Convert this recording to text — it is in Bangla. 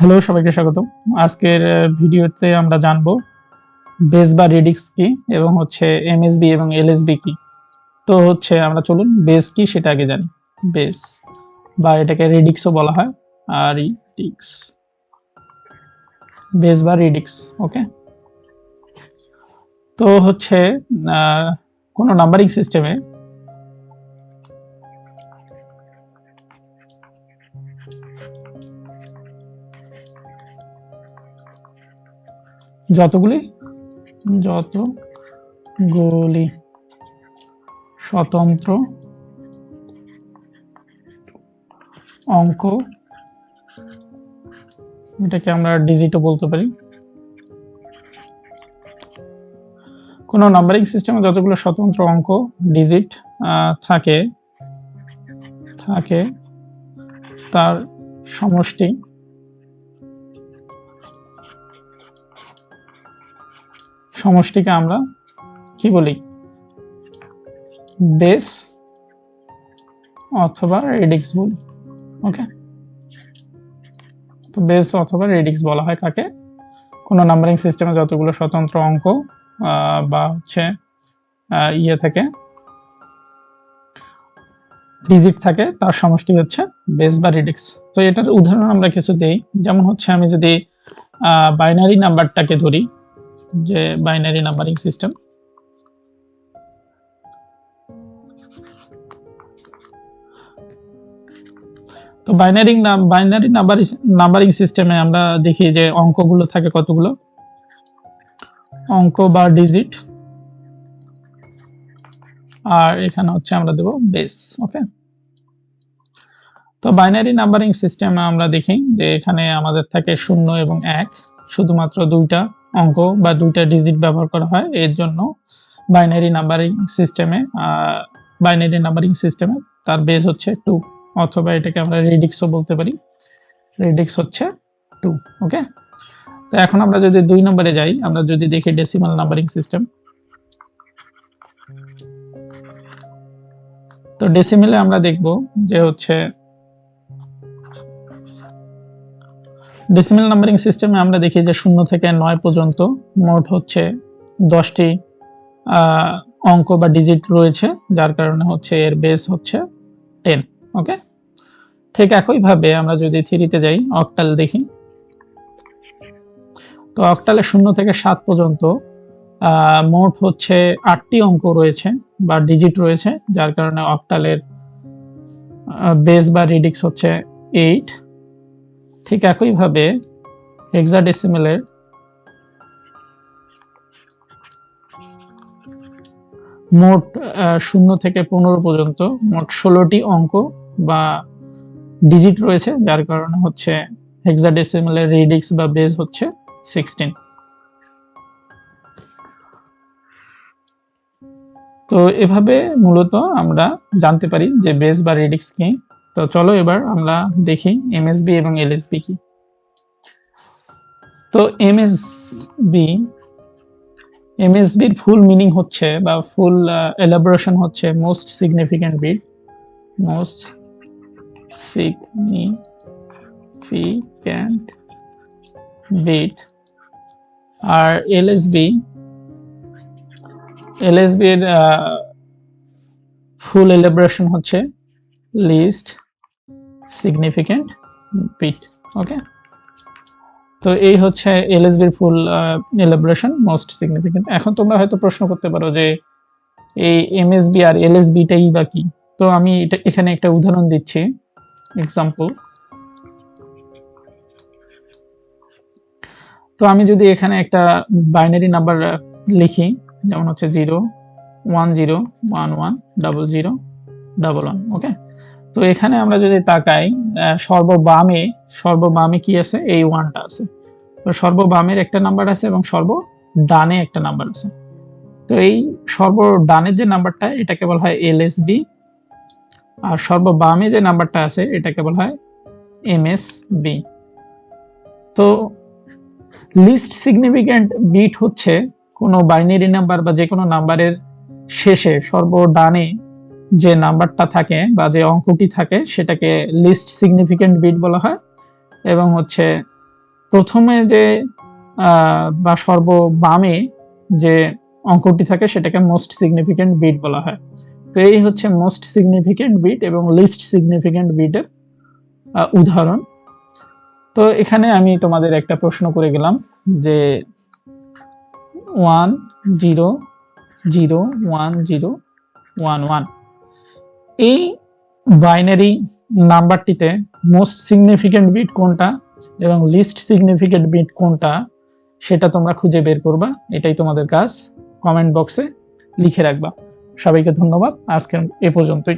হ্যালো সবাইকে স্বাগতম। আজকের ভিডিওতে আমরা জানব বেস বা রেডিক্স কি এবং হচ্ছে এমএসবি এবং এলএসবি কি। তো হচ্ছে আমরা চলুন বেস কি সেটা আগে জানি। বেস বা এটাকে রেডিক্সও বলা হয় আর রিডিক্স বেস বা রেডিক্স ওকে তো হচ্ছে কোনো নাম্বারিং সিস্টেমে যতগুলি? যত যতগুলি? স্বতন্ত্র অঙ্ক? এটাকে আমরা ডিজিটও বলতে পারি। কোনো নাম্বারিং সিস্টেমে যতগুলো স্বতন্ত্র অঙ্ক ডিজিট থাকে থাকে, তার সমষ্টি সমষ্টিকে আমরা কি বলি? বেস অথবা রেডিক্স বলি ওকে তো বেস অথবা রেডিক্স বলা হয় কাকে? কোনো নাম্বারিং সিস্টেমে যতগুলো স্বতন্ত্র অঙ্ক বা হচ্ছে ইয়ে থাকে ডিজিট থাকে, তার সমষ্টি হচ্ছে বেস বা রেডিক্স তো এটার উদাহরণ আমরা কিছু দেই। যেমন হচ্ছে আমি যদি বাইনারি নাম্বারটাকে ধরি যে বাইনারি নাম্বারিং সিস্টেম তো বাইনারি বাইনারি নাম্বারিং নাম্বারিং সিস্টেমে আমরা দেখি যে অঙ্কগুলো থাকে কতগুলো? অঙ্ক বা ডিজিট আর এখানে হচ্ছে আমরা দেব বেস ওকে তো বাইনারি নাম্বারিং সিস্টেমে আমরা দেখি যে এখানে আমাদের থাকে শূন্য এবং এক, শুধুমাত্র দুইটা। অঙ্ক বা দুইটা ডিজিট ব্যবহার করা হয়। এর জন্য বাইনারি নাম্বারিং সিস্টেমে বাইনারি নাম্বারিং সিস্টেমে তার বেস হচ্ছে টু অথবা এটাকে আমরা রেডিক্সও বলতে পারি। রেডিক্স হচ্ছে টু ওকে তো এখন আমরা যদি দুই নম্বরে যাই, আমরা যদি দেখি ডেসিমাল নাম্বারিং সিস্টেম তো ডেসিমেলে আমরা দেখব যে হচ্ছে ডেসিমেল নাম্বারিং সিস্টেমে আমরা দেখি যে শূন্য থেকে নয় পর্যন্ত মোট হচ্ছে দশটি অঙ্ক বা ডিজিট রয়েছে, যার কারণে হচ্ছে এর বেস হচ্ছে টেন ওকে ঠিক একইভাবে আমরা যদি থ্রিতে যাই অক্টাল দেখি। তো অক্টালে শূন্য থেকে সাত পর্যন্ত মোট হচ্ছে আটটি অঙ্ক রয়েছে বা ডিজিট রয়েছে, যার কারণে অক্টালের বেস বা রিডিক্স হচ্ছে এইট ঠিক একইভাবে হেক্সাডেসিমেলের মোট শূন্য থেকে পনেরো পর্যন্ত মোট ষোলোটি অঙ্ক বা ডিজিট রয়েছে, যার কারণে হচ্ছে হেক্সাডেসিমেলের রিডিক্স বা বেস হচ্ছে সিক্সটিন তো এভাবে মূলত আমরা জানতে পারি যে বেস বা রেডিক্স কি। তো চলো এবার আমরা দেখি এমএসবি এবং এলএসবি কি। তো এমএসবি এমএসবির ফুল মিনিং হচ্ছে বা ফুল এলাবোরেশন হচ্ছে most significant bit most significant bit আর এলএসবি এলএসবি এর ফুল এলাবোরেশন হচ্ছে লিস্ট সিগনিফিক্যান্ট বিট ওকে তো এই হচ্ছে এলএসবি এর ফুল এলাবোরেশন মোস্ট সিগনিফিক্যান্ট এখন তোমরা হয়তো প্রশ্ন করতে পারো যে এই এমএসবি আর এলএসবিটাই বা কি? তো আমি এটা, এখানে একটা উদাহরণ দিচ্ছি এক্সাম্পল তো আমি যদি এখানে একটা বাইনারি নাম্বার লিখি, যেমন হচ্ছে zero one zero one one double zero double one okay তো এখানে আমরা যদি তাকাই সর্ববামে সর্ববামে কি আছে? এই ওয়ানটা আছে। তো সর্ববামের একটা নাম্বার আছে এবং সর্ব ডানে একটা নাম্বার আছে। তো এই সর্ব ডানের যে নাম্বারটা এটাকে বলা হয় এলএসবি আর সর্ববামে যে নাম্বারটা আছে, এটাকে বলা হয় এমএসবি তো লিস্ট সিগনিফিক্যান্ট বিট হচ্ছে কোনো বাইনারি নাম্বার বা যে কোনো নাম্বারের শেষে, সর্বডানে যে নাম্বারটা থাকে বা যে অঙ্কটি থাকে সেটাকে লিস্ট সিগনিফিকেন্ট বিট বলা হয় এবং হচ্ছে প্রথমে যে বা সর্ববামে যে অঙ্কটি থাকে সেটাকে মোস্ট সিগনিফিকেন্ট বিট বলা হয়। তো এই হচ্ছে মোস্ট সিগনিফিকেন্ট বিট এবং লিস্ট সিগনিফিকেন্ট বিটের উদাহরণ। তো এখানে আমি তোমাদের একটা প্রশ্ন করে গেলাম যে one zero zero one zero one one এই বাইনারি নাম্বারটিতে মোস্ট সিগনিফিকেন্ট বিট কোনটা এবং লিস্ট সিগনিফিকেন্ট বিট কোনটা সেটা তোমরা খুঁজে বের করবা। এটাই তোমাদের কাজ। কমেন্ট বক্সে লিখে রাখবা। সবাইকে ধন্যবাদ। আজকে এ পর্যন্তই।